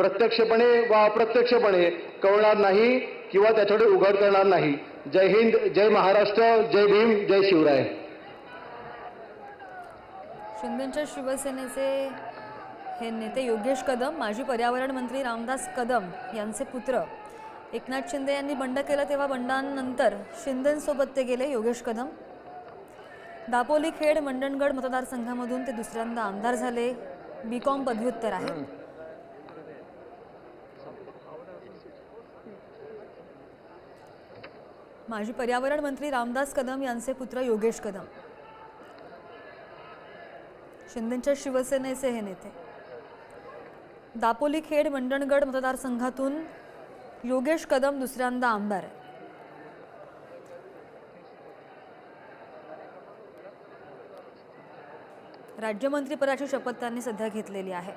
प्रत्यक्षपणे वा अप्रत्यक्षपणे कळणार नाही किंवा त्याच्याकडे उघड करणार नाही. जय हिंद जय महाराष्ट्र जय भीम जय शिवराय. शिंदेच्या शिवसेनेचे हे नेते योगेश कदम माजी पर्यावरण मंत्री रामदास कदम यांचे पुत्र. एकनाथ शिंदे यांनी बंड केलं तेव्हा बंडानंतर शिंदेसोबत ते गेले योगेश कदम. दापोली खेड मंडणगड मतदारसंघामधून ते दुसऱ्यांदा आमदार झाले. बी कॉम पदव्युत्तर आहे माजी पर्यावरण मंत्री रामदास कदम यांचे पुत्र योगेश कदम. शिंदेच्या शिवसेनेचे हे नेते. दापोली खेड मंडणगड मतदारसंघातून योगेश कदम दुसऱ्यांदा आमदार आहे राज्यमंत्रीपदाची शपथ त्यांनी सध्या घेतलेली आहे.